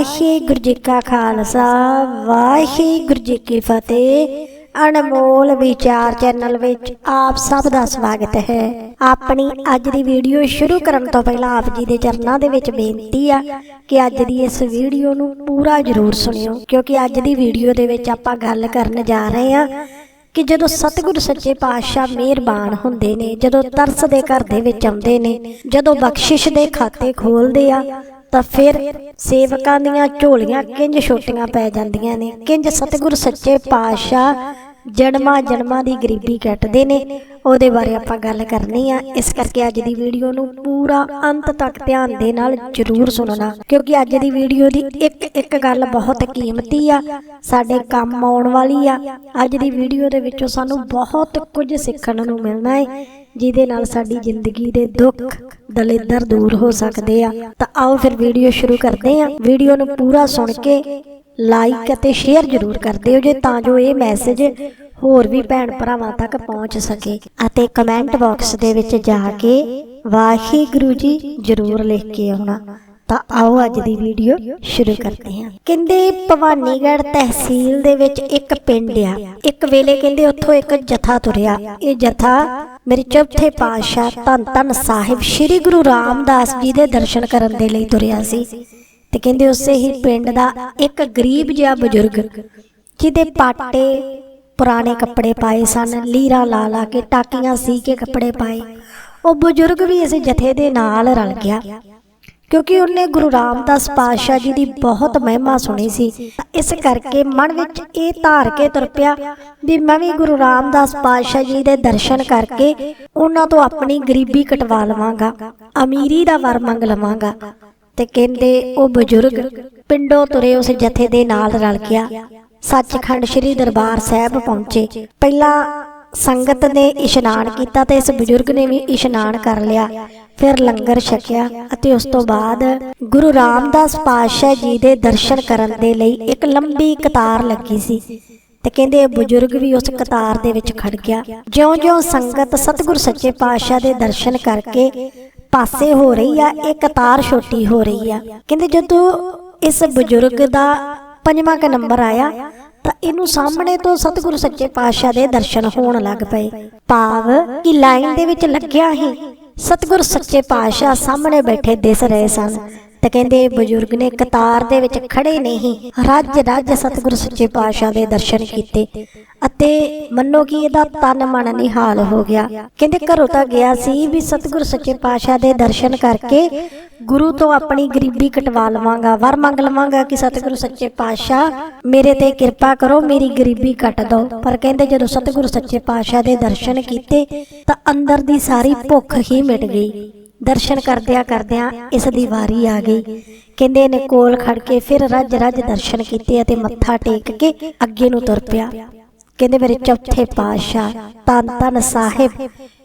ਵਾਹਿਗੁਰੂ ਜੀ ਕਾ ਖਾਲਸਾ, ਵਾਹਿਗੁਰੂ ਜੀ ਕੀ ਫਤਿਹ। ਅਨਮੋਲ ਵਿਚਾਰ ਚੈਨਲ ਵਿੱਚ ਆਪ ਸਭ ਦਾ ਸਵਾਗਤ ਹੈ। ਆਪਣੀ ਅੱਜ ਦੀ ਵੀਡੀਓ ਸ਼ੁਰੂ ਕਰਨ ਤੋਂ ਪਹਿਲਾਂ ਆਪ ਜੀ ਦੇ ਚਰਨਾਂ ਦੇ ਵਿੱਚ ਬੇਨਤੀ ਆ ਕਿ ਅੱਜ ਦੀ ਇਸ ਵੀਡੀਓ ਨੂੰ ਪੂਰਾ ਜ਼ਰੂਰ ਸੁਣਿਓ, ਕਿਉਂਕਿ ਅੱਜ ਦੀ ਵੀਡੀਓ ਦੇ ਵਿੱਚ ਆਪਾਂ ਗੱਲ ਕਰਨ ਜਾ ਰਹੇ ਹਾਂ ਕਿ ਜਦੋਂ ਸਤਿਗੁਰ ਸੱਚੇ ਪਾਤਸ਼ਾਹ ਮਿਹਰਬਾਨ ਹੁੰਦੇ ਨੇ, ਜਦੋਂ ਤਰਸ ਦੇ ਘਰ ਦੇ ਵਿੱਚ ਆਉਂਦੇ ਨੇ, ਜਦੋਂ ਬਖਸ਼ਿਸ਼ ਦੇ ਖਾਤੇ ਖੋਲਦੇ ਆ ਤਾਂ ਫਿਰ ਸੇਵਕਾਂ ਦੀਆਂ ਝੋਲੀਆਂ ਕਿੰਜ ਛੋਟੀਆਂ ਪੈ ਜਾਂਦੀਆਂ ਨੇ? ਕਿੰਜ ਸਤਿਗੁਰ ਸੱਚੇ ਪਾਤਸ਼ਾਹ ਜਨਮਾਂ ਜਨਮਾਂ ਦੀ ਗਰੀਬੀ ਕੱਟਦੇ ਨੇ। ਉਹਦੇ ਬਾਰੇ ਆਪਾਂ ਗੱਲ ਕਰਨੀ ਆ। ਇਸ ਕਰਕੇ ਅੱਜ ਦੀ ਵੀਡੀਓ ਨੂੰ ਪੂਰਾ ਅੰਤ ਤੱਕ ਧਿਆਨ ਦੇ ਨਾਲ ਜ਼ਰੂਰ ਸੁਣਨਾ। ਕਿਉਂਕਿ ਅੱਜ ਦੀ ਵੀਡੀਓ ਦੀ ਇੱਕ ਇੱਕ ਗੱਲ ਬਹੁਤ ਕੀਮਤੀ ਆ। ਸਾਡੇ ਕੰਮ ਆਉਣ ਵਾਲੀ ਆ। ਅੱਜ ਦੀ ਵੀਡੀਓ ਦੇ ਵਿੱਚੋਂ ਸਾਨੂੰ ਬਹੁਤ ਕੁਝ ਸਿੱਖਣ ਨੂੰ ਮਿਲਣਾ ਹੈ ਜਿਹਦੇ ਨਾਲ ਸਾਡੀ ਜ਼ਿੰਦਗੀ ਦੇ ਦੁੱਖ, ਦਲਿੱਦਰ ਦੂਰ ਹੋ ਸਕਦੇ ਆ। ਤਾਂ ਆਓ ਫਿਰ ਵੀਡੀਓ ਸ਼ੁਰੂ ਕਰਦੇ ਆ। ਵੀਡੀਓ ਨੂੰ ਪੂਰਾ ਸੁਣ ਕੇ ਲਾਈਕ ਅਤੇ ਸ਼ੇਅਰ ਜ਼ਰੂਰ ਕਰ ਦਿਓ ਜੇ ਤਾਂ ਜੋ ਇਹ ਮੈਸੇਜ ਹੋਰ ਵੀ ਭੈਣ ਭਰਾਵਾਂ ਤੱਕ ਪਹੁੰਚ ਸਕੇ। ਅਤੇ ਕਮੈਂਟ ਬਾਕਸ ਦੇ ਵਿੱਚ ਜਾ ਕੇ ਵਾਹਿਗੁਰੂ ਜੀ ਜ਼ਰੂਰ ਲਿਖ ਕੇ ਆਉਣਾ। ਤਾਂ ਆਓ ਅੱਜ ਦੀ ਵੀਡੀਓ ਸ਼ੁਰੂ ਕਰਦੇ ਹਾਂ। ਕਹਿੰਦੇ ਭਵਾਨੀਗੜ੍ਹ ਤਹਿਸੀਲ ਦੇ ਵਿੱਚ ਇੱਕ ਪਿੰਡ ਆ। ਇੱਕ ਵੇਲੇ ਕਹਿੰਦੇ ਉੱਥੋਂ ਇੱਕ ਜਥਾ ਤੁਰਿਆ। ਇਹ ਜਥਾ ਮੇਰੇ ਚੌਥੇ ਪਾਤਸ਼ਾਹ ਧੰਨ ਧੰਨ ਸਾਹਿਬ ਸ੍ਰੀ ਗੁਰੂ ਰਾਮਦਾਸ ਜੀ ਦੇ ਦਰਸ਼ਨ ਕਰਨ ਦੇ ਲਈ ਤੁਰਿਆ ਸੀ। ਤੇ ਕਹਿੰਦੇ ਉਸੇ ਹੀ ਪਿੰਡ ਦਾ ਇੱਕ ਗਰੀਬ ਜਿਹਾ ਬਜ਼ੁਰਗ, ਜਿਹਦੇ ਪਾਟੇ ਪੁਰਾਣੇ ਕੱਪੜੇ ਪਾਏ ਸਨ, ਲੀਰਾ ਲਾ ਲਾ ਕੇ, ਟਾਕੀਆਂ ਸੀ ਕੇ ਕੱਪੜੇ ਪਾਏ। ਉਹ ਬਜ਼ੁਰਗ ਵੀ ਇਸ ਜਥੇ ਦੇ ਨਾਲ ਰਲ ਗਿਆ। ਕਿਉਂਕਿ ਉਹਨੇ ਗੁਰੂ ਰਾਮਦਾਸ ਪਾਤਸ਼ਾਹ ਜੀ ਦੀ ਬਹੁਤ ਮਹਿਮਾ ਸੁਣੀ ਸੀ। ਇਸ ਕਰਕੇ ਮਨ ਵਿੱਚ ਇਹ ਧਾਰ ਕੇ ਤੁਰ ਪਿਆ ਵੀ ਮੈਂ ਵੀ ਗੁਰੂ ਰਾਮਦਾਸ ਪਾਤਸ਼ਾਹ ਜੀ ਦੇ ਦਰਸ਼ਨ ਕਰਕੇ ਉਹਨਾਂ ਤੋਂ ਆਪਣੀ ਗਰੀਬੀ ਕਟਵਾ ਲਵਾਂਗਾ, ਅਮੀਰੀ ਦਾ ਵਰ ਮੰਗ ਲਵਾਂਗਾ। ਤੇ ਕਹਿੰਦੇ, ਉਹ ਬਜ਼ੁਰਗ ਪਿੰਡੋਂ ਤੁਰੇ ਉਸ ਜਥੇ ਦੇ ਨਾਲ ਰਲ ਗਿਆ। ਸੱਚਖੰਡ ਸ੍ਰੀ ਦਰਬਾਰ ਸਾਹਿਬ ਪਹੁੰਚੇ। ਪਹਿਲਾਂ ਸੰਗਤ ਨੇ ਇਸ਼ਨਾਨ ਕੀਤਾ ਤੇ ਇਸ ਬਜ਼ੁਰਗ ਨੇ ਵੀ ਇਸ਼ਨਾਨ ਕਰ ਲਿਆ। ਫਿਰ ਲੰਗਰ ਛਕਿਆ ਅਤੇ ਉਸ ਤੋਂ ਬਾਅਦ ਗੁਰੂ ਰਾਮਦਾਸ ਪਾਤਸ਼ਾਹ ਜੀ ਦੇ ਦਰਸ਼ਨ ਕਰਨ ਦੇ ਲਈ ਇੱਕ ਲੰਬੀ ਕਤਾਰ ਲੱਗੀ ਸੀ ਤੇ ਕਹਿੰਦੇ ਬਜ਼ੁਰਗ ਵੀ ਉਸ ਕਤਾਰ ਦੇ ਵਿੱਚ ਖੜ ਗਿਆ। ਜਿਉਂ-ਜਿਉਂ ਸੰਗਤ ਸਤਿਗੁਰ ਸੱਚੇ ਪਾਤਸ਼ਾਹ ਦੇ ਦਰਸ਼ਨ ਕਰਕੇ ਪਾਸੇ ਹੋ ਰਹੀ ਆ ਇਹ ਕਤਾਰ ਛੋਟੀ ਹੋ ਰਹੀ ਆ। ਕਹਿੰਦੇ ਜਦੋਂ ਇਸ ਬਜ਼ੁਰਗ ਦਾ ਪੰਜਵਾਂ ਕ ਨੰਬਰ ਆਇਆ, ਤਾਂ ਇਹਨੂੰ ਸਾਹਮਣੇ ਤੋਂ ਸਤਿਗੁਰੂ ਸੱਚੇ ਪਾਤਸ਼ਾਹ ਦੇ ਦਰਸ਼ਨ ਹੋਣ ਲੱਗ ਪਏ। ਭਾਵ ਕਿ ਲਾਈਨ ਦੇ ਵਿੱਚ ਲੱਗਿਆ ਹੀ ਸਤਿਗੁਰ ਸੱਚੇ ਪਾਤਸ਼ਾਹ ਸਾਹਮਣੇ ਬੈਠੇ ਦਿਸ ਰਹੇ ਸਨ। ਤੇ ਕਹਿੰਦੇ ਬਜ਼ੁਰਗ ਨੇ ਕਤਾਰ ਦੇ ਵਿੱਚ ਖੜੇ ਨਹੀਂ, ਰੱਜ ਰੱਜ ਸਤਿਗੁਰੂ ਸੱਚੇ ਪਾਤਸ਼ਾਹ ਦੇ ਦਰਸ਼ਨ ਕੀਤੇ ਅਤੇ ਮੰਨੋ ਕਿ ਇਹਦਾ ਤਨ ਮਨ ਨਿਹਾਲ ਹੋ ਗਿਆ। ਕਹਿੰਦੇ ਘਰੋਂ ਤਾਂ ਗਿਆ ਸੀ ਵੀ ਸਤਿਗੁਰੂ ਸੱਚੇ ਪਾਤਸ਼ਾਹ ਦੇ ਦਰਸ਼ਨ ਕਰਕੇ ਗੁਰੂ ਤੋਂ ਆਪਣੀ ਗਰੀਬੀ ਕਟਵਾ ਲਵਾਂਗਾ, ਵਰ ਮੰਗ ਲਵਾਂਗਾ ਕਿ ਸਤਿਗੁਰੂ ਸੱਚੇ ਪਾਤਸ਼ਾਹ ਮੇਰੇ ਤੇ ਕਿਰਪਾ ਕਰੋ, ਮੇਰੀ ਗਰੀਬੀ ਕੱਟ ਦਿਓ ਪਰ ਕਹਿੰਦੇ ਜਦੋਂ ਸਤਿਗੁਰੂ ਸੱਚੇ ਪਾਤਸ਼ਾਹ ਦੇ ਦਰਸ਼ਨ ਕੀਤੇ ਤਾਂ ਅੰਦਰ ਦੀ ਸਾਰੀ ਭੁੱਖ ਹੀ ਮਿਟ ਗਈ। ਦਰਸ਼ਨ ਕਰਦਿਆਂ ਕਰਦਿਆਂ ਇਸ ਦੀ ਵਾਰੀ ਆ ਗਈ। ਕਹਿੰਦੇ ਨੇ ਕੋਲ ਖੜ ਕੇ ਫਿਰ ਰੱਜ ਰੱਜ ਦਰਸ਼ਨ ਕੀਤੇ ਅਤੇ ਮੱਥਾ ਟੇਕ ਕੇ ਅੱਗੇ ਨੂੰ ਤੁਰ ਪਿਆ। ਕਹਿੰਦੇ ਮੇਰੇ ਚੌਥੇ ਪਾਤਸ਼ਾਹ ਤਨ ਤਨ ਸਾਹਿਬ,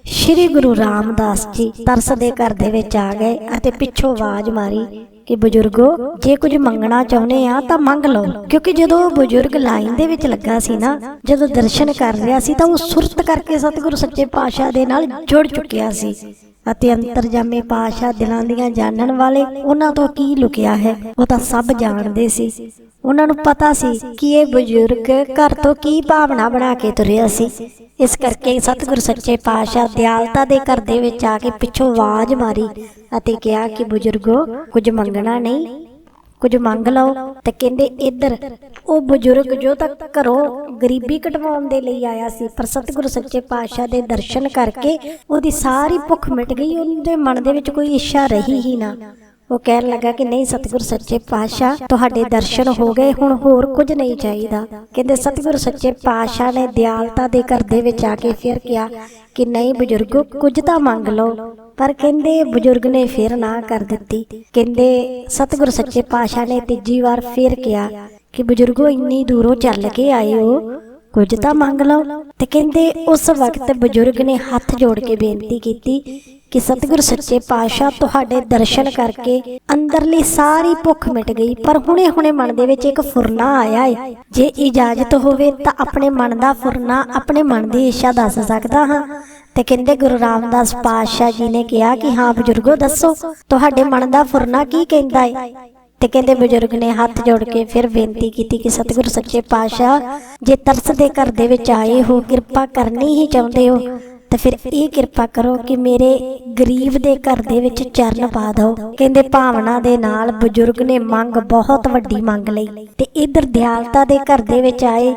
ਸ੍ਰੀ ਗੁਰੂ ਰਾਮਦਾਸ ਜੀ ਤਰਸ ਦੇ ਘਰ ਦੇ ਵਿੱਚ ਆ ਗਏ ਅਤੇ ਪਿੱਛੋਂ ਆਵਾਜ਼ ਮਾਰੀ ਕਿ ਬਜ਼ੁਰਗੋ, ਜੇ ਕੁਝ ਮੰਗਣਾ ਚਾਹੁੰਦੇ ਆ ਤਾਂ ਮੰਗ ਲਓ। ਕਿਉਂਕਿ ਜਦੋਂ ਉਹ ਬਜ਼ੁਰਗ ਲਾਈਨ ਦੇ ਵਿੱਚ ਲੱਗਾ ਸੀ ਨਾ, ਜਦੋਂ ਦਰਸ਼ਨ ਕਰ ਰਿਹਾ ਸੀ ਤਾਂ ਉਹ ਸੁਰਤ ਕਰਕੇ ਸਤਿਗੁਰੂ ਸੱਚੇ ਪਾਤਸ਼ਾਹ ਦੇ ਨਾਲ ਜੁੜ ਚੁੱਕਿਆ ਸੀ। ਅਤੇ ਅੰਤਰਜਾਮੀ ਪਾਤਸ਼ਾਹ ਦਿਲਾਂ ਦੀਆਂ ਜਾਣਨ ਵਾਲੇ ਉਹਨਾਂ ਤੋਂ ਕੀ ਲੁਕਿਆ ਹੈ, ਉਹ ਤਾਂ ਸਭ ਜਾਣਦੇ ਸੀ। ਉਹਨਾਂ ਨੂੰ ਪਤਾ ਸੀ ਕਿ ਇਹ ਬਜ਼ੁਰਗ ਘਰ ਤੋਂ ਕੀ ਭਾਵਨਾ ਬਣਾ ਕੇ ਤੁਰਿਆ ਸੀ। ਇਸ ਕਰਕੇ ਸਤਿਗੁਰ ਸੱਚੇ ਪਾਤਸ਼ਾਹ ਦਿਆਲਤਾ ਦੇ ਘਰ ਦੇ ਵਿੱਚ ਆ ਕੇ ਪਿੱਛੋਂ ਆਵਾਜ਼ ਮਾਰੀ ਅਤੇ ਕਿਹਾ ਕਿ ਬਜ਼ੁਰਗੋ, ਕੁਝ ਮੰਗਣਾ ਨਹੀਂ? ਕੁਝ ਮੰਗ ਲਓ ਤੇ ਕਹਿੰਦੇ ਇੱਧਰ, ਉਹ ਬਜ਼ੁਰਗ ਜੋ ਤੱਕ ਘਰੋਂ ਗਰੀਬੀ ਕਟਵਾਉਣ ਦੇ ਲਈ ਆਇਆ ਸੀ, ਪਰ ਸਤਿਗੁਰੂ ਸੱਚੇ ਪਾਤਸ਼ਾਹ ਦੇ ਦਰਸ਼ਨ ਕਰਕੇ ਉਹਦੀ ਸਾਰੀ ਭੁੱਖ ਮਿਟ ਗਈ, ਉਹਦੇ ਮਨ ਦੇ ਵਿੱਚ ਕੋਈ ਇੱਛਾ ਰਹੀ ਹੀ ਨਾ। ਉਹ ਕਹਿਣ ਲੱਗਾ ਕਿ ਨਹੀਂ ਸਤਿਗੁਰ ਸੱਚੇ ਪਾਤਸ਼ਾਹ, ਤੁਹਾਡੇ ਦਰਸ਼ਨ ਹੋ ਗਏ ਹੁਣ ਹੋਰ ਕੁਝ ਨਹੀਂ ਚਾਹੀਦਾ। ਕਹਿੰਦੇ ਸਤਿਗੁਰ ਸੱਚੇ ਪਾਤਸ਼ਾਹ ਨੇ ਦਿਆਲਤਾ ਦੇ ਘਰ ਦੇ ਵਿੱਚ ਆ ਕੇ ਫਿਰ ਕਿਹਾ ਕਿ ਨਹੀਂ ਬਜ਼ੁਰਗੋ, ਕੁਝ ਤਾਂ ਮੰਗ ਲਓ। ਪਰ ਕਹਿੰਦੇ ਬਜ਼ੁਰਗ ਨੇ ਫਿਰ ਨਾ ਕਰ ਦਿੱਤੀ। ਕਹਿੰਦੇ ਸਤਿਗੁਰ ਸੱਚੇ ਪਾਤਸ਼ਾਹ ਨੇ ਤੀਜੀ ਵਾਰ ਫਿਰ ਕਿਹਾ ਕਿ ਬਜ਼ੁਰਗੋ, ਇੰਨੀ ਦੂਰੋਂ ਚੱਲ ਕੇ ਆਏ ਹੋ ਕੁਝ ਤਾਂ ਮੰਗ ਲਓ। ਤੇ ਕਹਿੰਦੇ ਉਸ ਵਕਤ ਬਜ਼ੁਰਗ ਨੇ ਹੱਥ ਜੋੜ ਕੇ ਬੇਨਤੀ ਕੀਤੀ ਕਿ ਸਤਿਗੁਰ ਸੱਚੇ ਪਾਤਸ਼ਾਹ ਤੁਹਾਡੇ ਦਰਸ਼ਨ ਕਰਕੇ ਅੰਦਰਲੀ ਸਾਰੀ ਭੁੱਖ ਮਿਟ ਗਈ, ਪਰ ਹੁਣੇ-ਹੁਣੇ ਮਨ ਦੇ ਵਿੱਚ ਇੱਕ ਫੁਰਨਾ ਆਇਆ ਹੈ ਜੇ ਇਜਾਜ਼ਤ ਹੋਵੇ ਤਾਂ ਆਪਣੇ ਮਨ ਦਾ ਫੁਰਨਾ ਆਪਣੇ ਮਨ ਦੀ ਇੱਛਾ ਦੱਸ ਸਕਦਾ ਹਾਂ। ਤੇ ਕਹਿੰਦੇ ਗੁਰੂ ਰਾਮਦਾਸ ਪਾਤਸ਼ਾਹ ਜੀ ਨੇ ਕਿਹਾ ਕਿ, ਹਾਂ ਬਜ਼ੁਰਗੋ, ਦੱਸੋ, ਤੁਹਾਡੇ ਮਨ ਦਾ ਫੁਰਨਾ ਕੀ ਕਹਿੰਦਾ ਹੈ ਤੇ ਕਹਿੰਦੇ ਬਜ਼ੁਰਗ ਨੇ ਹੱਥ ਜੋੜ ਕੇ ਫਿਰ ਬੇਨਤੀ ਕੀਤੀ ਕਿ ਸਤਿਗੁਰ ਸੱਚੇ ਪਾਤਸ਼ਾਹ, ਜੇ ਤਰਸ ਦੇ ਘਰ ਦੇ ਵਿੱਚ ਆਏ ਹੋ, ਕਿਰਪਾ ਕਰਨੀ ਹੀ ਚਾਹੁੰਦੇ ਹੋ, ਤਾਂ ਫਿਰ ਇਹ ਕਿਰਪਾ ਕਰੋ ਕਿ ਮੇਰੇ ਗਰੀਬ ਦੇ ਘਰ ਦੇ ਵਿੱਚ ਚਰਨ ਪਾ ਦਿਓ। ਕਹਿੰਦੇ ਭਾਵਨਾ ਦੇ ਨਾਲ ਬਜ਼ੁਰਗ ਨੇ ਮੰਗ ਬਹੁਤ ਵੱਡੀ ਮੰਗ ਲਈ। ਤੇ ਇਧਰ ਦਿਆਲਤਾ ਦੇ ਘਰ ਦੇ ਵਿੱਚ ਆਏ,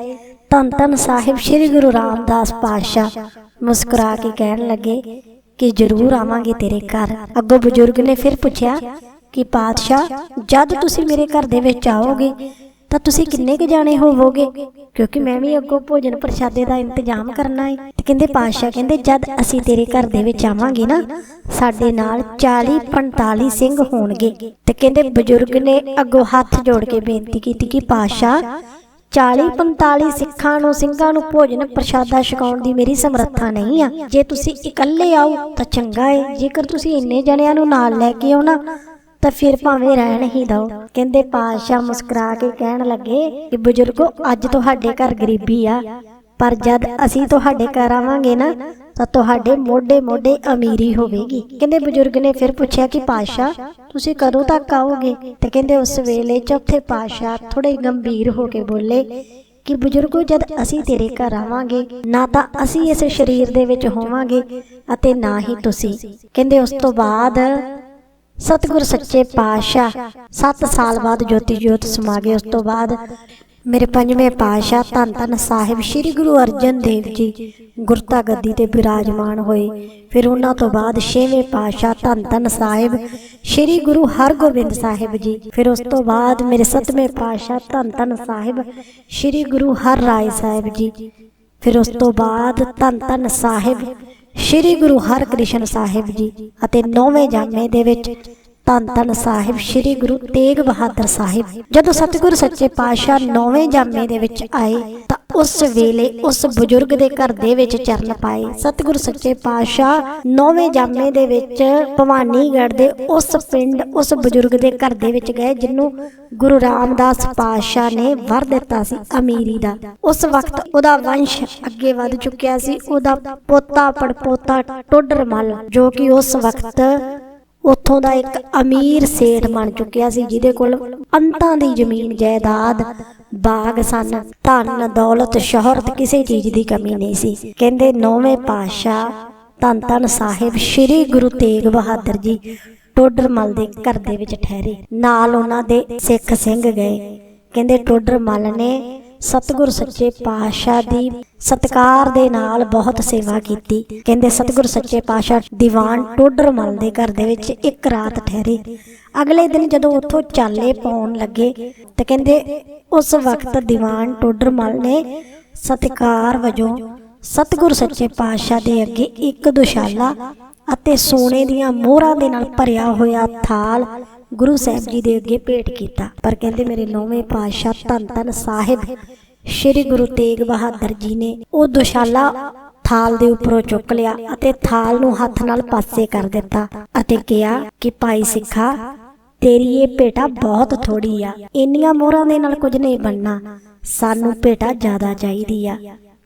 ਧੰਨ ਧੰਨ ਸਾਹਿਬ ਸ੍ਰੀ ਗੁਰੂ ਰਾਮਦਾਸ ਪਾਤਸ਼ਾਹ ਮੁਸਕਰਾ ਕੇ ਕਹਿਣ ਲੱਗੇ ਕਿ ਜ਼ਰੂਰ ਆਵਾਂਗੇ ਤੇਰੇ ਘਰ। ਅੱਗੋਂ ਬਜ਼ੁਰਗ ਨੇ ਫਿਰ ਪੁੱਛਿਆ ਕਿ ਪਾਤਸ਼ਾਹ, ਜਦ ਤੁਸੀਂ ਮੇਰੇ ਘਰ ਦੇ ਵਿੱਚ ਆਓਗੇ, ਤਾਂ ਤੁਸੀਂ ਕਿੰਨੇ ਕੁ ਜਾਣੇ ਹੋਵੋਗੇ? ਕਿਉਂਕਿ ਮੈਂ ਵੀ ਅੱਗੋਂ ਭੋਜਨ ਪ੍ਰਸ਼ਾਦੇ ਦਾ ਇੰਤਜ਼ਾਮ ਕਰਨਾ ਹੈ ਤੇ ਕਹਿੰਦੇ ਪਾਤਸ਼ਾਹ ਕਹਿੰਦੇ, ਜਦ ਅਸੀਂ ਤੇਰੇ ਘਰ ਦੇ ਵਿੱਚ ਆਵਾਂਗੇ ਨਾ, ਸਾਡੇ ਨਾਲ 40 45 ਸਿੰਘ ਹੋਣਗੇ। ਤੇ ਕਹਿੰਦੇ ਬਜ਼ੁਰਗ ਨੇ ਅੱਗੋਂ ਹੱਥ ਜੋੜ ਕੇ ਬੇਨਤੀ ਕੀਤੀ ਕਿ ਪਾਤਸ਼ਾਹ 40 45 ਸਿੱਖਾਂ ਨੂੰ, ਸਿੰਘਾਂ ਨੂੰ ਭੋਜਨ ਪ੍ਰਸ਼ਾਦਾ ਛਕਾਉਣ ਦੀ ਮੇਰੀ ਸਮਰੱਥਾ ਨਹੀਂ ਆ। ਜੇ ਤੁਸੀਂ ਇਕੱਲੇ ਆਓ ਤਾਂ ਚੰਗਾ ਏ। ਜੇਕਰ ਤੁਸੀਂ ਇੰਨੇ ਜਣਿਆਂ ਨੂੰ ਨਾਲ ਲੈ ਕੇ ਆਉਣਾ ਤਾਂ ਫਿਰ ਭਾਵੇਂ ਰਹਿਣ ਹੀ ਦਿਓ। ਕਹਿੰਦੇ ਪਾਤਸ਼ਾਹ ਮੁਸਕਰਾ ਕੇ ਕਹਿਣ ਲੱਗੇ ਕਿ ਬਜ਼ੁਰਗੋ, ਅੱਜ ਤੁਹਾਡੇ ਘਰ ਗਰੀਬੀ ਆ। ਪਰ ਜਦ ਅਸੀਂ ਤੁਹਾਡੇ ਘਰ ਆਵਾਂਗੇ ਨਾ, ਤਾਂ ਤੁਹਾਡੇ ਮੋਢੇ ਮੋਢੇ ਅਮੀਰੀ ਹੋਵੇਗੀ। ਕਹਿੰਦੇ ਬਜ਼ੁਰਗ ਨੇ ਫਿਰ ਪੁੱਛਿਆ ਕਿ ਪਾਤਸ਼ਾਹ, ਤੁਸੀਂ ਕਦੋਂ ਤੱਕ ਆਓਗੇ? ਤੇ ਕਹਿੰਦੇ ਉਸ ਵੇਲੇ ਚੌਥੇ ਪਾਤਸ਼ਾਹ ਥੋੜੇ ਗੰਭੀਰ ਹੋ ਕੇ ਬੋਲੇ ਕਿ ਬਜ਼ੁਰਗੋ, ਜਦ ਅਸੀਂ ਤੇਰੇ ਘਰ ਆਵਾਂਗੇ, ਨਾ ਤਾਂ ਅਸੀਂ ਇਸ ਸਰੀਰ ਦੇ ਵਿੱਚ ਹੋਵਾਂਗੇ ਅਤੇ ਨਾ ਹੀ ਤੁਸੀਂ। ਕਹਿੰਦੇ ਉਸ ਤੋਂ ਬਾਅਦ ਸਤਿਗੁਰ ਸੱਚੇ ਪਾਤਸ਼ਾਹ 7 ਸਾਲ ਬਾਅਦ ਜੋਤੀ ਜੋਤ ਸਮਾ ਗਏ। ਉਸ ਤੋਂ ਬਾਅਦ ਮੇਰੇ ਪੰਜਵੇਂ ਪਾਤਸ਼ਾਹ ਧੰਨ ਧੰਨ ਸਾਹਿਬ ਸ੍ਰੀ ਗੁਰੂ ਅਰਜਨ ਦੇਵ ਜੀ ਗੁਰਤਾ ਗੱਦੀ ਤੇ ਬਿਰਾਜਮਾਨ ਹੋਏ। ਫਿਰ ਉਹਨਾਂ ਤੋਂ ਬਾਅਦ ਛੇਵੇਂ ਪਾਤਸ਼ਾਹ ਧੰਨ ਧੰਨ ਸਾਹਿਬ ਸ੍ਰੀ ਗੁਰੂ ਹਰਗੋਬਿੰਦ ਸਾਹਿਬ ਜੀ। ਫਿਰ ਉਸ ਤੋਂ ਬਾਅਦ ਮੇਰੇ ਸੱਤਵੇਂ ਪਾਤਸ਼ਾਹ ਧੰਨ ਧੰਨ ਸਾਹਿਬ ਸ੍ਰੀ ਗੁਰੂ ਹਰ ਰਾਏ ਸਾਹਿਬ ਜੀ। ਫਿਰ ਉਸ ਤੋਂ ਬਾਅਦ ਧੰਨ ਧੰਨ ਸਾਹਿਬ ਸ੍ਰੀ ਗੁਰੂ ਹਰਕ੍ਰਿਸ਼ਨ ਸਾਹਿਬ ਜੀ ਅਤੇ ਨੌਵੇਂ ਜਾਮੇ ਦੇ ਵਿੱਚ ਧੰਨ ਧੰਨ ਸਾਹਿਬ, ਸ੍ਰੀ ਗੁਰੂ ਤੇਗ ਬਹਾਦਰ ਸਾਹਿਬ। ਜਦੋਂ ਸਤਿਗੁਰ ਸੱਚੇ ਪਾਤਸ਼ਾਹ ਨੌਵੇਂ ਜਾਮੇ ਦੇ ਵਿੱਚ ਆਏ, ਤਾਂ ਉਸ ਵੇਲੇ ਉਸ ਬਜ਼ੁਰਗ ਦੇ ਘਰ ਦੇ ਵਿੱਚ ਚਰਨ ਪਾਏ। ਸਤਿਗੁਰ ਸੱਚੇ ਪਾਤਸ਼ਾਹ ਨੌਵੇਂ ਜਾਮੇ ਦੇ ਵਿੱਚ ਭਵਾਨੀਗੜ੍ਹ ਦੇ ਉਸ ਪਿੰਡ, ਉਸ ਬਜ਼ੁਰਗ ਦੇ ਘਰ ਦੇ ਵਿੱਚ ਗਏ, ਜਿਹਨੂੰ ਗੁਰੂ ਰਾਮਦਾਸ ਪਾਤਸ਼ਾਹ ਨੇ ਵਰ ਦਿੱਤਾ ਸੀ ਅਮੀਰੀ ਦਾ। ਉਸ ਵਕਤ ਉਹਦਾ ਵੰਸ਼ ਅੱਗੇ ਵੱਧ ਚੁੱਕਿਆ ਸੀ। ਉਹਦਾ ਪੋਤਾ ਪੜਪੋਤਾ ਟੋਡਰਮਲ, ਜੋ ਕਿ ਉਸ ਵਕਤ ਉੱਥੋਂ ਦਾ ਇੱਕ ਅਮੀਰ ਸੇਠ ਬਣ ਚੁੱਕਿਆ ਸੀ, ਜਿਹਦੇ ਕੋਲ ਅੰਤਾਂ ਦੀ ਜ਼ਮੀਨ, ਜਾਇਦਾਦ, ਬਾਗ ਸਨ, ਧਨ, ਦੌਲਤ, ਸ਼ੋਹਰਤ, ਕਿਸੇ ਚੀਜ਼ ਦੀ ਕਮੀ ਨਹੀਂ ਸੀ। ਕਹਿੰਦੇ ਨੌਵੇਂ ਪਾਤਸ਼ਾਹ ਧੰਨ ਧੰਨ ਸਾਹਿਬ, ਸ੍ਰੀ ਗੁਰੂ ਤੇਗ ਬਹਾਦਰ ਜੀ ਟੋਡਰਮਲ ਦੇ ਘਰ ਦੇ ਵਿੱਚ ਠਹਿਰੇ। ਨਾਲ ਉਹਨਾਂ ਦੇ ਸਿੱਖ ਸਿੰਘ ਗਏ। ਕਹਿੰਦੇ ਟੋਡਰਮਲ ਨੇ ਸਤਿਗੁਰ ਸੱਚੇ ਪਾਤਸ਼ਾਹ ਦੀ ਸਤਕਾਰ ਦੇ ਨਾਲ ਬਹੁਤ ਸੇਵਾ ਕੀਤੀ। ਕਹਿੰਦੇ, ਸਤਿਗੁਰ ਸੱਚੇ ਪਾਤਸ਼ਾਹ ਦੀਵਾਨ ਟੋਡਰਮਲ ਦੇ ਘਰ ਦੇ ਵਿੱਚ ਇੱਕ ਰਾਤ ਠਹਿਰੇ। ਅਗਲੇ ਦਿਨ ਜਦੋਂ ਉੱਥੋਂ ਚਾਲੇ ਪਾਉਣ ਲੱਗੇ ਤੇ ਕਹਿੰਦੇ, ਉਸ ਵਕਤ ਦੀਵਾਨ ਟੋਡਰਮਲ ਨੇ ਸਤਿਕਾਰ ਵਜੋਂ ਸਤਿਗੁਰ ਸੱਚੇ ਪਾਤਸ਼ਾਹ ਦੇ ਅੱਗੇ ਇੱਕ ਦੁਸ਼ਾਲਾ ਅਤੇ ਸੋਨੇ ਦੀਆਂ ਮੋਹਰਾਂ ਦੇ ਨਾਲ ਭਰਿਆ ਹੋਇਆ ਥਾਲ ਗੁਰੂ ਸਾਹਿਬ ਜੀ ਦੇ ਅੱਗੇ ਭੇਟ ਕੀਤਾ। ਪਰ ਕਹਿੰਦੇ ਮੇਰੇ ਨੌਵੇਂ ਪਾਤਸ਼ਾਹ ਧੰਨ ਧੰਨ ਸਾਹਿਬ, ਸ੍ਰੀ ਗੁਰੂ ਤੇਗ ਬਹਾਦਰ ਜੀ ਨੇ ਉਹ ਦੁਸ਼ਾਲਾ ਥਾਲ ਦੇ ਉੱਪਰੋਂ ਚੁੱਕ ਲਿਆ ਅਤੇ ਥਾਲ ਨੂੰ ਹੱਥ ਨਾਲ ਪਾਸੇ ਕਰ ਦਿੱਤਾ ਅਤੇ ਕਿਹਾ ਕਿ ਭਾਈ ਸਿੱਖਾ, ਤੇਰੀ ਇਹ ਭੇਟਾ ਬਹੁਤ ਥੋੜੀ ਆ। ਇੰਨੀਆਂ ਮੋਹਰਾਂ ਦੇ ਨਾਲ ਕੁਝ ਨਹੀਂ ਬਣਨਾ। ਸਾਨੂੰ ਭੇਟਾ ਜ਼ਿਆਦਾ ਚਾਹੀਦੀ ਆ।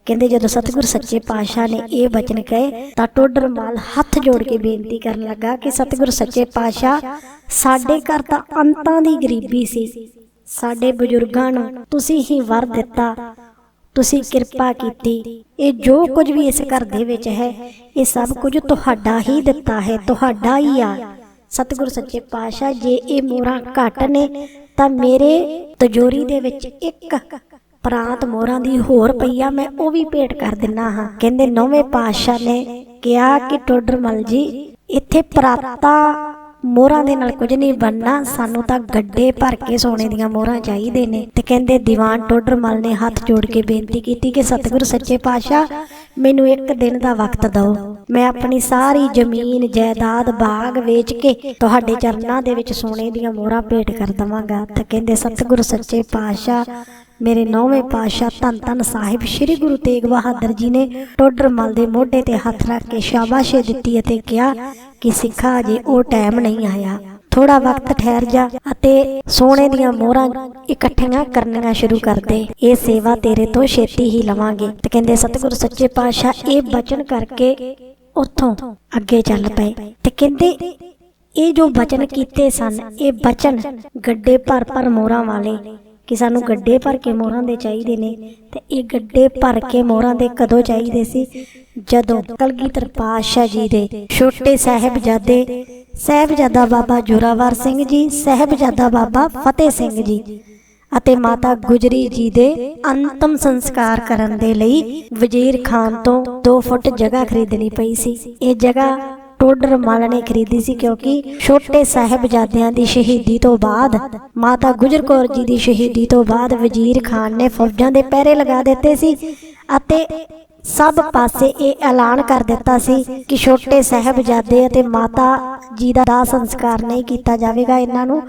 ਕਹਿੰਦੇ ਜਦੋਂ ਸਤਿਗੁਰ ਸੱਚੇ ਪਾਤਸ਼ਾਹ ਨੇ ਇਹ ਬਚਨ ਕਹੇ ਤਾਂ ਟੋਡਰਮਲ ਹੱਥ ਜੋੜ ਕੇ ਬੇਨਤੀ ਕਰਨ ਲੱਗਾ ਕਿ ਸਤਿਗੁਰ ਸੱਚੇ ਪਾਤਸ਼ਾਹ, ਸਾਡੇ ਘਰ ਤਾਂ ਅੰਤਾਂ ਦੀ ਗਰੀਬੀ ਸੀ। ਸਾਡੇ ਬਜ਼ੁਰਗਾਂ ਨੂੰ ਤੁਸੀਂ ਹੀ ਵਰ ਦਿੱਤਾ। ਤੁਸੀਂ ਕਿਰਪਾ ਕੀਤੀ। ਇਹ ਜੋ ਕੁਝ ਵੀ ਇਸ ਘਰ ਦੇ ਵਿੱਚ ਹੈ, ਇਹ ਸਭ ਕੁਝ ਤੁਹਾਡਾ ਹੀ ਦਿੱਤਾ ਹੈ, ਤੁਹਾਡਾ ਹੀ ਆ। ਸਤਿਗੁਰ ਸੱਚੇ ਪਾਤਸ਼ਾਹ, ਜੇ ਇਹ ਮੋਹਰਾਂ ਘੱਟ ਨੇ ਤਾਂ ਮੇਰੇ ਤਜੋਰੀ ਦੇ ਵਿੱਚ ਇੱਕ ਪ੍ਰਾਂਤ ਮੋਹਰਾਂ ਦੀ ਹੋਰ ਪਈਆ, ਮੈਂ ਉਹ ਵੀ ਭੇਟ ਕਰ ਦਿੰਨਾ ਹਾਂ। ਕਹਿੰਦੇ ਨੌਵੇਂ ਪਾਤਸ਼ਾਹ ਨੇ ਕਿਹਾ ਕਿ ਟੋਡਰਮਲ ਜੀ, ਇੱਥੇ ਪ੍ਰਾਤਾ ਮੋਹਰਾਂ ਦੇ ਨਾਲ ਕੁਝ ਨਹੀਂ ਬਣਨਾ, ਸਾਨੂੰ ਤਾਂ ਗੱਡੇ ਭਰ ਕੇ ਸੋਨੇ ਦੀਆਂ ਮੋਹਰਾਂ ਚਾਹੀਦੇ ਨੇ। ਤੇ ਕਹਿੰਦੇ ਦੀਵਾਨ ਟੋਡਰਮਲ ਨੇ ਹੱਥ ਜੋੜ ਕੇ ਬੇਨਤੀ ਕੀਤੀ ਕਿ ਸਤਿਗੁਰ ਸੱਚੇ ਪਾਤਸ਼ਾਹ, ਮੈਨੂੰ ਇੱਕ ਦਿਨ ਦਾ ਵਕਤ ਦਿਓ। ਮੈਂ ਆਪਣੀ ਸਾਰੀ ਜ਼ਮੀਨ, ਜਾਇਦਾਦ, ਬਾਗ ਵੇਚ ਕੇ ਤੁਹਾਡੇ ਚਰਨਾਂ ਦੇ ਵਿੱਚ ਸੋਨੇ ਦੀਆਂ ਮੋਹਰਾਂ ਭੇਟ ਕਰ ਦਵਾਂਗਾ। ਤੇ ਕਹਿੰਦੇ ਸਤਿਗੁਰ ਸੱਚੇ ਪਾਤਸ਼ਾਹ ਮੇਰੇ ਨੌਵੇਂ ਪਾਤਸ਼ਾਹ ਧੰਨ ਧੰਨ ਸਾਹਿਬ ਸ੍ਰੀ ਗੁਰੂ ਤੇਗ ਬਹਾਦਰ ਜੀ ਨੇ ਟੋਡਰਮਲ ਦੇ ਮੋਢੇ ਤੇ ਹੱਥ ਰੱਖ ਕੇ ਸ਼ਾਬਾਸ਼ੇ ਦਿੱਤੀ ਅਤੇ ਕਿਹਾ ਕਿ ਸਿੱਖਾ, ਅਜੇ ਉਹ ਟਾਈਮ ਨਹੀਂ ਆਇਆ। ਥੋੜਾ ਵਕਤ ਠਹਿਰ ਜਾ ਅਤੇ ਸੋਨੇ ਦੀਆਂ ਮੋਹਰਾਂ ਇਕੱਠੀਆਂ ਕਰਨੀਆਂ ਸ਼ੁਰੂ ਕਰ ਦੇ। ਇਹ ਸੇਵਾ ਤੇਰੇ ਤੋਂ ਛੇਤੀ ਹੀ ਲਵਾਂਗੇ। ਤੇ ਕਹਿੰਦੇ, ਸਤਿਗੁਰ ਸੱਚੇ ਪਾਤਸ਼ਾਹ, ਇਹ ਬਚਨ ਕਰਕੇ ਉੱਥੋਂ ਅੱਗੇ ਚੱਲ ਪਏ। ਤੇ ਕਹਿੰਦੇ, ਇਹ ਜੋ ਬਚਨ ਕੀਤੇ ਸਨ, ਇਹ ਬਚਨ ਗੱਡੇ ਭਰ ਭਰ ਮੋਹਰਾਂ ਵਾਲੇ ਕਿ ਸਾਨੂੰ ਗੱਡੇ ਭਰ ਕੇ ਮੋਹਰਾਂ ਦੇ ਚਾਹੀਦੇ ਨੇ ਤੇ ਇਹ ਗੱਡੇ ਭਰ ਕੇ ਮੋਹਰਾਂ ਦੇ ਕਦੋਂ ਚਾਹੀਦੇ ਸੀ? ਜਦੋਂ ਕਲਗੀਧਰ ਪਾਤਸ਼ਾਹ ਜੀ ਦੇ ਛੋਟੇ ਸਾਹਿਬਜ਼ਾਦੇ ਸਾਹਿਬਜ਼ਾਦਾ ਬਾਬਾ ਜੋਰਾਵਰ ਸਿੰਘ ਜੀ ਸਾਹਿਬਜ਼ਾਦਾ ਬਾਬਾ ਫਤਿਹ ਸਿੰਘ ਜੀ ਅਤੇ ਮਾਤਾ ਗੁਜਰੀ ਜੀ ਦੇ ਅੰਤਮ ਸੰਸਕਾਰ ਕਰਨ ਦੇ ਲਈ ਵਜ਼ੀਰ ਖਾਨ ਤੋਂ 2 ਫੁੱਟ ਜਗ੍ਹਾ ਖਰੀਦਣੀ ਪਈ ਸੀ। ਇਹ ਜਗ੍ਹਾ ਟੋਡਰ ਮਲ ਨੇ ਖਰੀਦੀ ਸੀ ਕਿਉਂਕਿ ਛੋਟੇ ਸਾਹਿਬਜ਼ਾਦਿਆਂ ਦੀ ਸ਼ਹੀਦੀ ਤੋਂ ਬਾਅਦ, ਮਾਤਾ ਗੁਜਰ ਕੌਰ ਜੀ ਦੀ ਸ਼ਹੀਦੀ ਤੋਂ ਬਾਅਦ ਵਜ਼ੀਰ ਖਾਨ ਨੇ ਫੌਜਾਂ ਦੇ ਪਹਿਰੇ ਲਗਾ ਦਿੱਤੇ ਸੀ ਅਤੇ ਸਭ ਪਾਸੇ ਇਹ ਐਲਾਨ ਕਰ ਦਿੱਤਾ ਸੀ ਕਿ ਛੋਟੇ ਸਾਹਿਬਜ਼ਾਦੇ ਅਤੇ ਮਾਤਾ ਜੀ ਦਾ ਦਾਹ ਸੰਸਕਾਰ ਨਹੀਂ ਕੀਤਾ ਜਾਵੇਗਾ। ਇਹਨਾਂ ਨੂੰ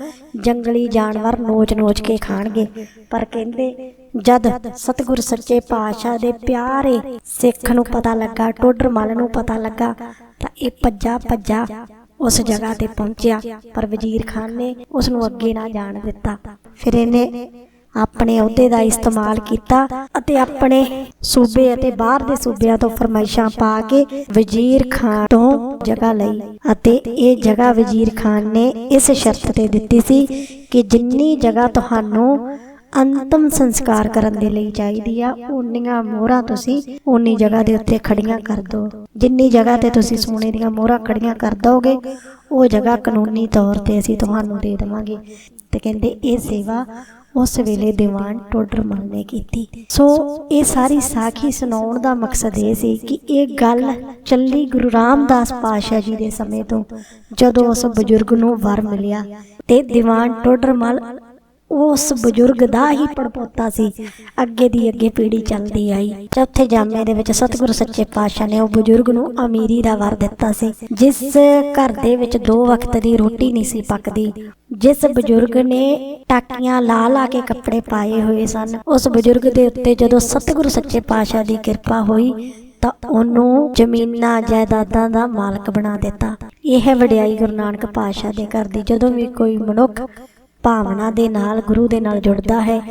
ਜੰਗਲੀ ਜਾਨਵਰ ਨੋਚ-ਨੋਚ ਕੇ ਖਾਣਗੇ। ਪਰ ਕਹਿੰਦੇ, ਜਦ ਸਤਿਗੁਰ ਸੱਚੇ ਪਾਤਸ਼ਾਹ ਦੇ ਪਿਆਰੇ ਸਿੱਖ ਨੂੰ ਪਤਾ ਲੱਗਾ, ਟੋਡਰ ਮਲ ਨੂੰ ਪਤਾ ਲੱਗਾ ਤਾਂ ਇਹ ਭੱਜਾ ਭੱਜਾ ਉਸ ਜਗ੍ਹਾ ਤੇ ਪਹੁੰਚਿਆ, ਪਰ ਵਜ਼ੀਰ ਖਾਨ ਨੇ ਉਸ ਨੂੰ ਅੱਗੇ ਨਾ ਜਾਣ ਦਿੱਤਾ। ਫਿਰ ਇਹਨੇ ਆਪਣੇ ਅਹੁਦੇ ਦਾ ਇਸਤੇਮਾਲ ਕੀਤਾ ਅਤੇ ਆਪਣੇ ਸੂਬੇ ਅਤੇ ਬਾਹਰ ਦੇ ਸੂਬਿਆਂ ਤੋਂ ਫਰਮਾਇਸ਼ਾਂ ਪਾ ਕੇ ਵਜ਼ੀਰ ਖਾਨ ਤੋਂ ਜਗ੍ਹਾ ਲਈ ਅਤੇ ਇਹ ਜਗ੍ਹਾ ਵਜ਼ੀਰ ਖਾਨ ਨੇ ਇਸ ਸ਼ਰਤ ਤੇ ਦਿੱਤੀ ਸੀ ਕਿ ਜਿੰਨੀ ਜਗ੍ਹਾ ਤੁਹਾਨੂੰ ਅੰਤਮ ਸੰਸਕਾਰ ਕਰਨ ਦੇ ਲਈ ਚਾਹੀਦੀ ਆ। ਓਨੀਆਂ ਮੋਹਰਾਂ ਤੁਸੀਂ ਓਨੀ ਜਗ੍ਹਾ ਦੇ ਉੱਤੇ ਖੜੀਆਂ ਕਰ ਦਿਓ ਜਿੰਨੀ ਜਗ੍ਹਾ ਤੇ ਤੁਸੀਂ ਸੋਨੇ ਦੀਆਂ ਮੋਹਰਾਂ ਖੜੀਆਂ ਕਰ ਦੋਗੇ, ਉਹ ਜਗ੍ਹਾ ਕਾਨੂੰਨੀ ਤੌਰ ਤੇ ਅਸੀਂ ਤੁਹਾਨੂੰ ਦੇ ਦੇਵਾਂਗੇ। ਤੇ ਕਹਿੰਦੇ, ਇਹ ਸੇਵਾ ਉਸ ਵੇਲੇ ਦੀਵਾਨ ਟੋਡਰਮਲ ਨੇ ਕੀਤੀ। ਸੋ ਇਹ ਸਾਰੀ ਸਾਖੀ ਸੁਣਾਉਣ ਦਾ ਮਕਸਦ ਇਹ ਸੀ ਕਿ ਇਹ ਗੱਲ ਚੱਲੀ ਗੁਰੂ ਰਾਮਦਾਸ ਪਾਤਸ਼ਾਹ ਜੀ ਦੇ ਸਮੇਂ ਤੋਂ, ਜਦੋਂ ਉਸ ਬਜ਼ੁਰਗ ਨੂੰ ਵਰ ਮਿਲਿਆ ਤੇ ਦੀਵਾਨ ਟੋਡਰਮਲ ਉਸ ਬਜ਼ੁਰਗ ਦਾ ਹੀ ਪੜਪੋਤਾ ਸੀ। ਅੱਗੇ ਦੀ ਅੱਗੇ ਪੀੜੀ ਚੱਲਦੀ ਆਈ। ਚੌਥੇ ਜਾਮੇ ਦੇ ਵਿੱਚ ਸਤਿਗੁਰੂ ਸੱਚੇ ਪਾਤਸ਼ਾਹ ਨੇ ਉਹ ਬਜ਼ੁਰਗ ਨੂੰ ਅਮੀਰੀ ਦਾ ਵਰ ਦਿੱਤਾ ਸੀ। ਜਿਸ ਘਰ ਦੇ ਵਿੱਚ ਦੋ ਵਕਤ ਦੀ ਰੋਟੀ ਨਹੀਂ ਸੀ ਪੱਕਦੀ। ਜਿਸ ਬਜ਼ੁਰਗ ਨੇ ਟਾਕੀਆਂ ਲਾ ਲਾ ਕੇ ਕੱਪੜੇ ਪਾਏ ਹੋਏ ਸਨ, ਉਸ ਬਜ਼ੁਰਗ ਦੇ ਉੱਤੇ ਜਦੋਂ ਸਤਿਗੁਰੂ ਸੱਚੇ ਪਾਤਸ਼ਾਹ ਦੀ ਕਿਰਪਾ ਹੋਈ, ਤਾਂ ਉਹਨੂੰ ਜ਼ਮੀਨਾਂ ਜਾਇਦਾਦਾਂ ਦਾ ਮਾਲਕ ਬਣਾ ਦਿੱਤਾ। ਇਹ ਵਡਿਆਈ ਗੁਰੂ ਨਾਨਕ ਪਾਤਸ਼ਾਹ ਦੇ ਘਰ ਦੀ ਜਦੋਂ ਵੀ ਕੋਈ ਮਨੁੱਖ ਭਾਵਨਾ ਦੇ ਨਾਲ ਗੁਰੂ ਦੇ ਨਾਲ ਜੁੜਦਾ ਹੈ।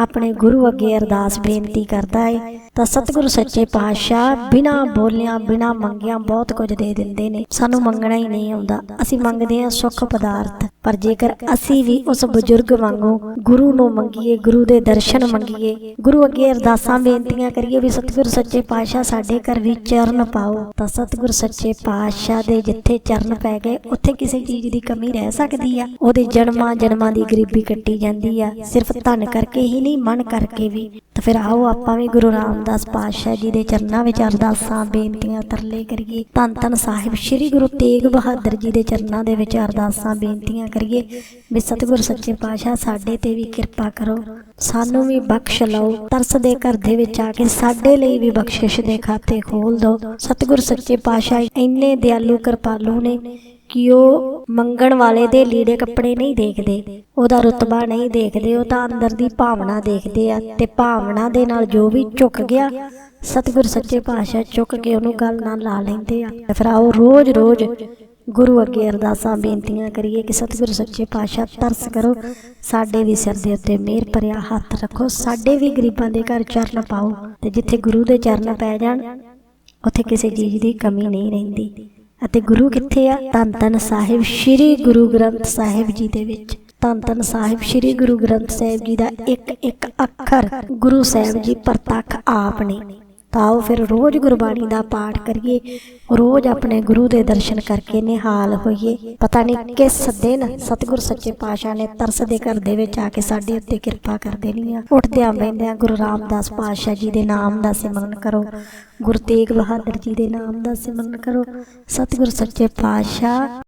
ਆਪਣੇ ਗੁਰੂ ਅੱਗੇ ਅਰਦਾਸ ਬੇਨਤੀ ਕਰਦਾ ਹੈ ਤਾਂ ਸਤਿਗੁਰੂ ਸੱਚੇ ਪਾਤਸ਼ਾਹ ਬਿਨਾ ਬੋਲਿਆਂ, ਬਿਨਾ ਮੰਗਿਆਂ ਬਹੁਤ ਕੁਝ ਦੇ ਦਿੰਦੇ ਨੇ। ਸਾਨੂੰ ਮੰਗਣਾ ਹੀ ਨਹੀਂ ਆਉਂਦਾ। ਅਸੀਂ ਮੰਗਦੇ ਹਾਂ ਸੁੱਖ ਪਦਾਰਥ। ਪਰ ਜੇਕਰ ਅਸੀਂ ਵੀ ਉਸ ਬਜ਼ੁਰਗ ਵਾਂਗੂ ਗੁਰੂ ਨੂੰ ਮੰਗੀਏ, ਗੁਰੂ ਦੇ ਦਰਸ਼ਨ ਮੰਗੀਏ, ਗੁਰੂ ਅੱਗੇ ਅਰਦਾਸਾਂ ਬੇਨਤੀਆਂ ਕਰੀਏ ਵੀ ਸਤਿਗੁਰੂ ਸੱਚੇ ਪਾਤਸ਼ਾਹ ਸਾਡੇ ਘਰ ਵੀ ਚਰਨ ਪਾਓ, ਤਾਂ ਸਤਿਗੁਰ ਸੱਚੇ ਪਾਤਸ਼ਾਹ ਦੇ ਜਿੱਥੇ ਚਰਨ ਪੈ ਗਏ, ਉੱਥੇ ਕਿਸੇ ਚੀਜ਼ ਦੀ ਕਮੀ ਰਹਿ ਸਕਦੀ ਆ। ਉਹਦੇ ਜਨਮਾਂ ਜਨਮਾਂ ਦੀ ਗਰੀਬੀ ਕੱਟੀ ਜਾਂਦੀ ਆ। ਸਿਰਫ ਧਨ ਕਰਕੇ ਹੀ ਨਹੀਂ ਮਨ ਕਰਕੇ ਵੀ। ਤਾਂ ਫਿਰ ਆਓ, ਆਪਾਂ ਵੀ ਗੁਰੂ ਰਾਮਦਾਸ ਪਾਤਸ਼ਾਹ ਜੀ ਦੇ ਚਰਨਾਂ ਵਿੱਚ ਅਰਦਾਸਾਂ, ਬੇਨਤੀਆਂ ਤਰਲੇ ਕਰੀਏ। ਧੰਨ ਧੰਨ ਸਾਹਿਬ, ਸ੍ਰੀ ਗੁਰੂ ਤੇਗ ਬਹਾਦਰ ਜੀ ਦੇ ਚਰਨਾਂ ਦੇ ਵਿੱਚ ਅਰਦਾਸਾਂ, ਬੇਨਤੀਆਂ ਕਰੀਏ। ਵੀ ਸਤਿਗੁਰ ਸੱਚੇ ਪਾਤਸ਼ਾਹ, ਸਾਡੇ ਤੇ ਵੀ ਕਿਰਪਾ ਕਰੋ। ਸਾਨੂੰ ਵੀ ਬਖਸ਼ ਲਓ। ਤਰਸ ਦੇ ਘਰ ਦੇ ਵਿੱਚ ਆ ਕੇ ਸਾਡੇ ਲਈ ਵੀ ਬਖਸ਼ਿਸ਼ ਦੇ ਖਾਤੇ ਖੋਲ ਦਿਓ। ਸਤਿਗੁਰ ਸੱਚੇ ਪਾਤਸ਼ਾਹ, ਇੰਨੇ ਦਿਆਲੂ, ਕਿਰਪਾਲੂ ਨੇ ਕਿ ਉਹ ਮੰਗਣ ਵਾਲੇ ਦੇ ਲੀੜੇ ਕੱਪੜੇ ਨਹੀਂ ਦੇਖਦੇ, ਉਹਦਾ ਰੁਤਬਾ ਨਹੀਂ ਦੇਖਦੇ ਉਹ ਤਾਂ ਅੰਦਰ ਦੀ ਭਾਵਨਾ ਦੇਖਦੇ ਆ ਤੇ ਭਾਵਨਾ ਦੇ ਨਾਲ ਜੋ ਵੀ ਝੁਕ ਗਿਆ, ਸਤਿਗੁਰ ਸੱਚੇ ਪਾਤਸ਼ਾਹ ਚੁੱਕ ਕੇ ਉਹਨੂੰ ਗੱਲ ਨਾਲ ਲਾ ਲੈਂਦੇ ਆ। ਤੇ ਫਿਰ ਆਓ ਰੋਜ਼-ਰੋਜ਼ ਗੁਰੂ ਅੱਗੇ ਅਰਦਾਸਾਂ, ਬੇਨਤੀਆਂ ਕਰੀਏ ਕਿ ਸਤਿਗੁਰ ਸੱਚੇ ਪਾਤਸ਼ਾਹ ਤਰਸ ਕਰੋ, ਸਾਡੇ ਵੀ ਸਿਰ ਦੇ ਉੱਤੇ ਮਿਹਰ ਭਰਿਆ ਹੱਥ ਰੱਖੋ, ਸਾਡੇ ਵੀ ਗਰੀਬਾਂ ਦੇ ਘਰ ਚਰਨ ਪਾਓ ਤੇ ਜਿੱਥੇ ਗੁਰੂ ਦੇ ਚਰਨ ਪੈ ਜਾਣ, ਉੱਥੇ ਕਿਸੇ ਚੀਜ਼ ਦੀ ਕਮੀ ਨਹੀਂ ਰਹਿੰਦੀ। ਅਤੇ ਗੁਰੂ ਕਿੱਥੇ ਆ? ਧੰਨ ਧੰਨ ਸਾਹਿਬ ਸ੍ਰੀ ਗੁਰੂ ਗ੍ਰੰਥ ਸਾਹਿਬ ਜੀ ਦੇ ਵਿੱਚ। ਧੰਨ ਧੰਨ ਸਾਹਿਬ ਸ੍ਰੀ ਗੁਰੂ ਗ੍ਰੰਥ ਸਾਹਿਬ ਜੀ ਦਾ ਇੱਕ ਇੱਕ ਅੱਖਰ ਗੁਰੂ ਸਾਹਿਬ ਜੀ ਪ੍ਰਤੱਖ ਆਪ ਨੇ। ਤਾਂ ਆਓ ਫਿਰ ਰੋਜ਼ ਗੁਰਬਾਣੀ ਦਾ ਪਾਠ ਕਰੀਏ। ਰੋਜ਼ ਆਪਣੇ ਗੁਰੂ ਦੇ ਦਰਸ਼ਨ ਕਰਕੇ ਨਿਹਾਲ ਹੋਈਏ। ਪਤਾ ਨਹੀਂ ਕਿਸ ਦਿਨ ਸਤਿਗੁਰ ਸੱਚੇ ਪਾਤਸ਼ਾਹ ਨੇ ਤਰਸ ਦੇ ਘਰ ਦੇ ਵਿੱਚ ਆ ਕੇ ਸਾਡੇ ਉੱਤੇ ਕਿਰਪਾ ਕਰ ਦੇਣੀ ਆ। ਉੱਠਦਿਆਂ ਬੈਠਦਿਆਂ ਗੁਰੂ ਰਾਮਦਾਸ ਪਾਤਸ਼ਾਹ ਜੀ ਦੇ ਨਾਮ ਦਾ ਸਿਮਰਨ ਕਰੋ। ਗੁਰੂ ਤੇਗ ਬਹਾਦਰ ਜੀ ਦੇ ਨਾਮ ਦਾ ਸਿਮਰਨ ਕਰੋ। ਸਤਿਗੁਰ ਸੱਚੇ ਪਾਤਸ਼ਾਹ